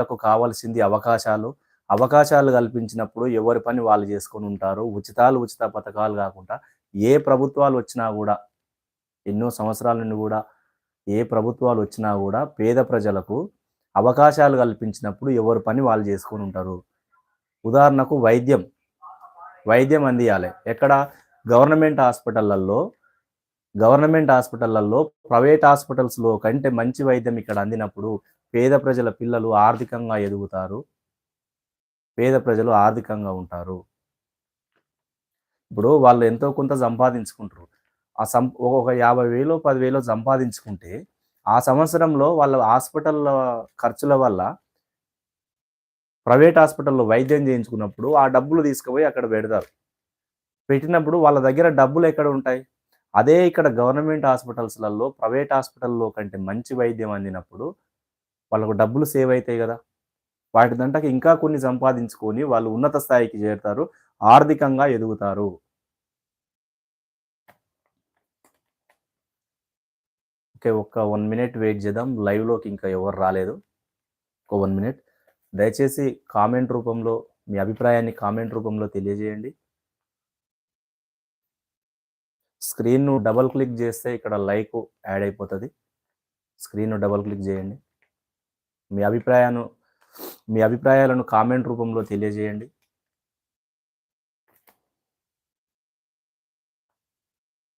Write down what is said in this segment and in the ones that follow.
వాళ్ళకు కావాల్సింది అవకాశాలు. అవకాశాలు కల్పించినప్పుడు ఎవరి పని వాళ్ళు చేసుకొని ఉంటారు. ఉచితాలు ఉచిత పథకాలు కాకుండా ఏ ప్రభుత్వాలు వచ్చినా కూడా ఎన్నో సంవత్సరాల నుండి కూడా ఏ ప్రభుత్వాలు వచ్చినా కూడా పేద ప్రజలకు అవకాశాలు కల్పించినప్పుడు ఎవరి పని వాళ్ళు చేసుకొని ఉంటారు. ఉదాహరణకు వైద్యం. వైద్యం అందియాలి. ఎక్కడ? గవర్నమెంట్ హాస్పిటళ్ళలో గవర్నమెంట్ హాస్పిటళ్ళలో ప్రైవేట్ హాస్పిటల్స్లో కంటే మంచి వైద్యం ఇక్కడ అందినప్పుడు పేద ప్రజల పిల్లలు ఆర్థికంగా ఎదుగుతారు. పేద ప్రజలు ఆర్థికంగా ఉంటారు. ఇప్పుడు వాళ్ళు ఎంతో కొంత సంపాదించుకుంటారు. ఆ సం ఒక యాభై వేలు పదివేలు సంపాదించుకుంటే ఆ సంవత్సరంలో వాళ్ళ హాస్పిటల్ ఖర్చుల వల్ల ప్రైవేట్ హాస్పిటల్లో వైద్యం చేయించుకున్నప్పుడు ఆ డబ్బులు తీసుకుపోయి అక్కడ పెడతారు. పెట్టినప్పుడు వాళ్ళ దగ్గర డబ్బులు ఎక్కడ ఉంటాయి? అదే ఇక్కడ గవర్నమెంట్ హాస్పిటల్స్లలో ప్రైవేట్ హాస్పిటల్లో కంటే మంచి వైద్యం అందినప్పుడు వాళ్ళకు డబ్బులు సేవ్ అవుతాయి కదా. వాటి దంటకి ఇంకా కొన్ని సంపాదించుకొని వాళ్ళు ఉన్నత స్థాయికి చేరుతారు ఆర్థికంగా ఎదుగుతారు. ఓకే ఒక్క వన్ మినిట్ వెయిట్ చేద్దాం. లైవ్లోకి ఇంకా ఎవరు రాలేదు. ఒక వన్ మినిట్. దయచేసి కామెంట్ రూపంలో మీ అభిప్రాయాన్ని కామెంట్ రూపంలో తెలియజేయండి. స్క్రీన్ను డబల్ క్లిక్ చేస్తే ఇక్కడ లైక్ యాడ్ అయిపోతుంది. స్క్రీన్ను డబల్ క్లిక్ చేయండి. మీ అభిప్రాయాన్ని మీ అభిప్రాయాలను కామెంట్ రూపంలో తెలియజేయండి.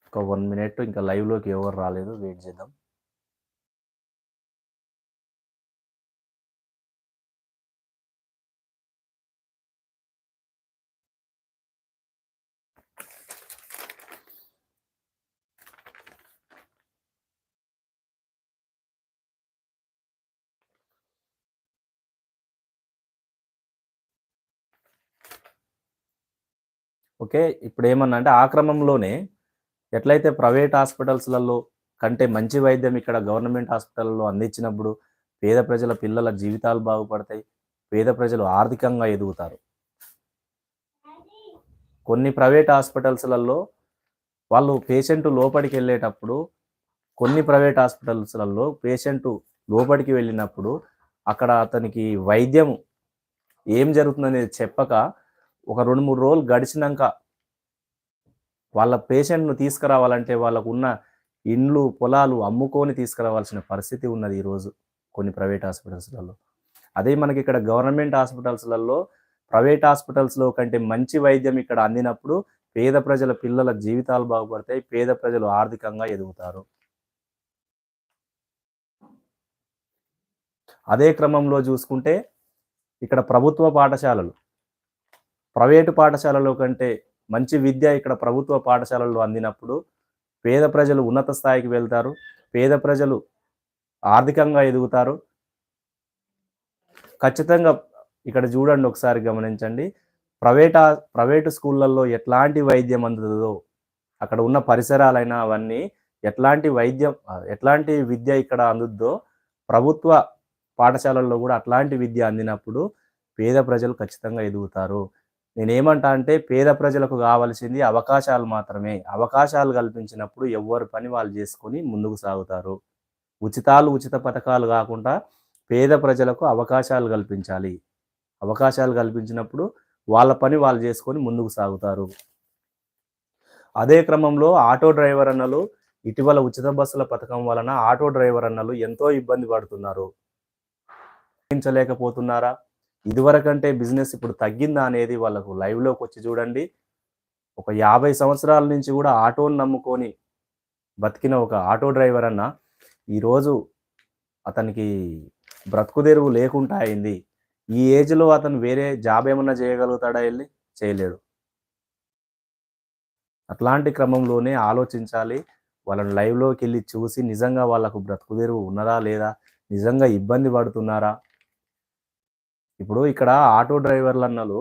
ఒక వన్ మినిట్ ఇంకా లైవ్లోకి ఎవరు రాలేదు వెయిట్ చేద్దాం. ఓకే? ఇప్పుడు ఏమన్నా అంటే ఆ క్రమంలోనే ఎట్లయితే ప్రైవేట్ హాస్పిటల్స్లలో కంటే మంచి వైద్యం ఇక్కడ గవర్నమెంట్ హాస్పిటల్లో అందించినప్పుడు పేద ప్రజల పిల్లల జీవితాలు బాగుపడతాయి పేద ప్రజలు ఆర్థికంగా ఎదుగుతారు. కొన్ని ప్రైవేట్ హాస్పిటల్స్లలో వాళ్ళు పేషెంట్ లోపలికి వెళ్ళేటప్పుడు కొన్ని ప్రైవేట్ హాస్పిటల్స్లలో పేషెంట్ లోపలికి వెళ్ళినప్పుడు అక్కడ అతనికి వైద్యం ఏం జరుగుతుందనేది చెప్పక ఒక రెండు మూడు రోజులు గడిచినాక వాళ్ళ పేషెంట్ను తీసుకురావాలంటే వాళ్ళకు ఉన్న ఇండ్లు పొలాలు అమ్ముకొని తీసుకురావాల్సిన పరిస్థితి ఉన్నది ఈరోజు కొన్ని ప్రైవేట్ హాస్పిటల్స్లలో. అదే మనకి ఇక్కడ గవర్నమెంట్ హాస్పిటల్స్లలో ప్రైవేట్ హాస్పిటల్స్లో కంటే మంచి వైద్యం ఇక్కడ అందినప్పుడు పేద ప్రజల పిల్లల జీవితాలు బాగుపడతాయి పేద ప్రజలు ఆర్థికంగా ఎదుగుతారు. అదే క్రమంలో చూసుకుంటే ఇక్కడ ప్రభుత్వ పాఠశాలలు ప్రైవేటు పాఠశాలలో కంటే మంచి విద్య ఇక్కడ ప్రభుత్వ పాఠశాలలో అందినప్పుడు పేద ప్రజలు ఉన్నత స్థాయికి వెళ్తారు. పేద ప్రజలు ఆర్థికంగా ఎదుగుతారు. ఖచ్చితంగా ఇక్కడ చూడండి ఒకసారి గమనించండి. ప్రైవేట్ ప్రైవేటు స్కూళ్ళల్లో ఎట్లాంటి వైద్యం అందుతుందో అక్కడ ఉన్న పరిసరాలైనా అవన్నీ ఎట్లాంటి వైద్యం ఎట్లాంటి విద్య ఇక్కడ అందుద్దో ప్రభుత్వ పాఠశాలల్లో కూడా అట్లాంటి విద్య అందినప్పుడు పేద ప్రజలు ఖచ్చితంగా ఎదుగుతారు. నేనేమంటా అంటే పేద ప్రజలకు కావాల్సింది అవకాశాలు మాత్రమే. అవకాశాలు కల్పించినప్పుడు ఎవ్వరు పని వాళ్ళు చేసుకొని ముందుకు సాగుతారు. ఉచితాలు ఉచిత పథకాలు కాకుండా పేద ప్రజలకు అవకాశాలు కల్పించాలి. అవకాశాలు కల్పించినప్పుడు వాళ్ళ పని వాళ్ళు చేసుకొని ముందుకు సాగుతారు. అదే క్రమంలో ఆటో డ్రైవర్ అన్నలు ఇటీవల ఉచిత బస్సుల పథకం వలన ఆటో డ్రైవర్ అన్నలు ఎంతో ఇబ్బంది పడుతున్నారు. లేకపోతున్నారా ఇదివరకంటే బిజినెస్ ఇప్పుడు తగ్గిందా అనేది వాళ్ళకు లైవ్లోకి వచ్చి చూడండి. ఒక యాభై సంవత్సరాల నుంచి కూడా ఆటోని నమ్ముకొని బతికిన ఒక ఆటో డ్రైవర్ అన్న ఈరోజు అతనికి బ్రతుకుదెరువు లేకుండా అయింది. ఈ ఏజ్లో అతను వేరే జాబ్ ఏమన్నా చేయగలుగుతాడా వెళ్ళి? చేయలేడు. అట్లాంటి క్రమంలోనే ఆలోచించాలి. వాళ్ళని లైవ్లోకి వెళ్ళి చూసి నిజంగా వాళ్ళకు బ్రతుకుదెరువు ఉన్నదా లేదా? నిజంగా ఇబ్బంది పడుతున్నారా? ఇప్పుడు ఇక్కడ ఆటో డ్రైవర్లు అన్నలు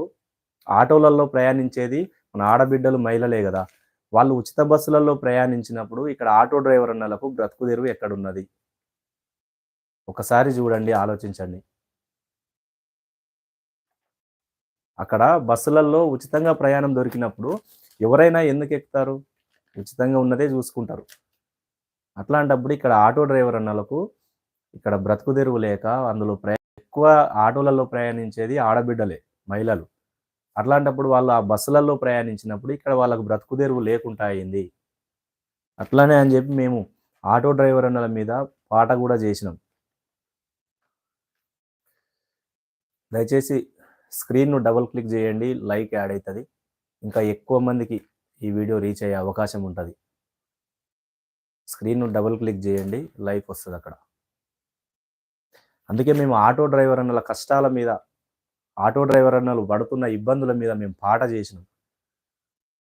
ఆటోలలో ప్రయాణించేది మన ఆడబిడ్డలు మహిళలే కదా. వాళ్ళు ఉచిత బస్సులలో ప్రయాణించినప్పుడు ఇక్కడ ఆటో డ్రైవర్ అన్నలకు బ్రతుకు తెరువు ఎక్కడున్నది? ఒకసారి చూడండి ఆలోచించండి. అక్కడ బస్సులలో ఉచితంగా ప్రయాణం దొరికినప్పుడు ఎవరైనా ఎందుకు ఎక్కుతారు? ఉచితంగా ఉన్నదే చూసుకుంటారు. అట్లాంటప్పుడు ఇక్కడ ఆటో డ్రైవర్ అన్నలకు ఇక్కడ బ్రతుకు తెరువు లేక అందులో ప్రయాణం ఎక్కువ ఆటోలలో ప్రయాణించేది ఆడబిడ్డలే మహిళలు. అట్లాంటప్పుడు వాళ్ళు ఆ బస్సులలో ప్రయాణించినప్పుడు ఇక్కడ వాళ్ళకు బ్రతుకు తెరువు లేకుండా అయింది. అట్లానే అని చెప్పి మేము ఆటో డ్రైవర్ అన్నల మీద పాట కూడా చేసినాం. దయచేసి స్క్రీన్ను డబుల్ క్లిక్ చేయండి లైక్ యాడ్ అవుతుంది. ఇంకా ఎక్కువ మందికి ఈ వీడియో రీచ్ అయ్యే అవకాశం ఉంటుంది. స్క్రీన్ను డబుల్ క్లిక్ చేయండి లైక్ వస్తుంది అక్కడ అందుకే మేము ఆటో డ్రైవర్ అన్నల కష్టాల మీద ఆటో డ్రైవర్ అన్నలు పడుతున్న ఇబ్బందుల మీద మేము పాట చేసినాం.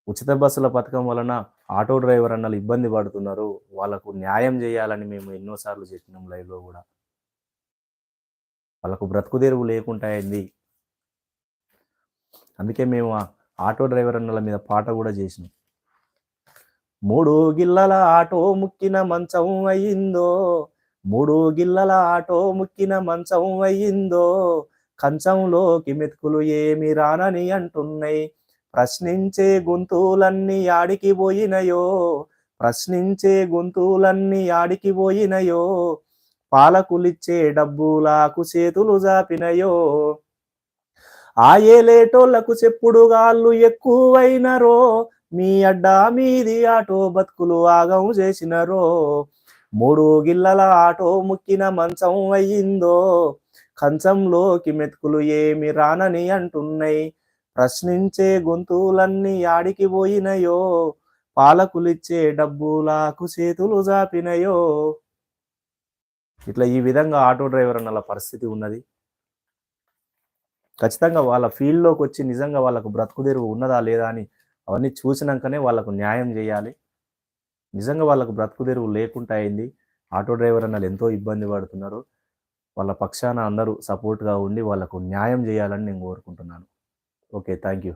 ఉచిత బస్సుల పథకం వలన ఆటో డ్రైవర్ అన్నలు ఇబ్బంది పడుతున్నారు. వాళ్ళకు న్యాయం చేయాలని మేము ఎన్నోసార్లు చెప్పినాం లైవ్లో కూడా. వాళ్ళకు బ్రతుకు తెరువు లేకుండా అయింది. అందుకే మేము ఆటో డ్రైవర్ అన్నల మీద పాట కూడా చేసినాం. మూడు గిల్లల ఆటో ముక్కిన మంచం అయ్యిందో మూడు గిల్లల ఆటో ముక్కిన మంచం అయ్యిందో కంచంలోకి మెతుకులు ఏమి రానని అంటున్నాయి. ప్రశ్నించే గొంతులన్నీ ఆడికి పోయినయో ప్రశ్నించే గొంతులన్నీ ఆడికి పోయినయో పాలకులిచ్చే డబ్బులకు చేతులు జాపినయో. ఆ ఏలేటోళ్ళకు చెప్పుడు గాళ్ళు ఎక్కువైనరో మీ అడ్డా మీది ఆటో బతుకులు ఆగం చేసినరో. మూడు గిల్లల ఆటో ముక్కిన మంచం అయ్యిందో కంచంలోకి మెతుకులు ఏమి రానని అంటున్నాయి ప్రశ్నించే గొంతులన్నీ ఆడికి పోయినయో పాలకులిచ్చే డబ్బులకు చేతులు జాపినయో. ఇట్లా ఈ విధంగా ఆటో డ్రైవర్ అన్నల పరిస్థితి ఉన్నది. ఖచ్చితంగా వాళ్ళ ఫీల్డ్లోకి వచ్చి నిజంగా వాళ్ళకు బ్రతుకుదెరువు ఉన్నదా లేదా అని అవన్నీ చూసినాకనే వాళ్ళకు న్యాయం చేయాలి. నిజంగా వాళ్ళకు బ్రతుకు తెరువు లేకుండా అయింది. ఆటో డ్రైవర్ అన్నలు ఎంతో ఇబ్బంది పడుతున్నారు. వాళ్ళ పక్షాన అందరూ సపోర్ట్గా ఉండి వాళ్ళకు న్యాయం చేయాలని నేను కోరుకుంటున్నాను. Okay thank you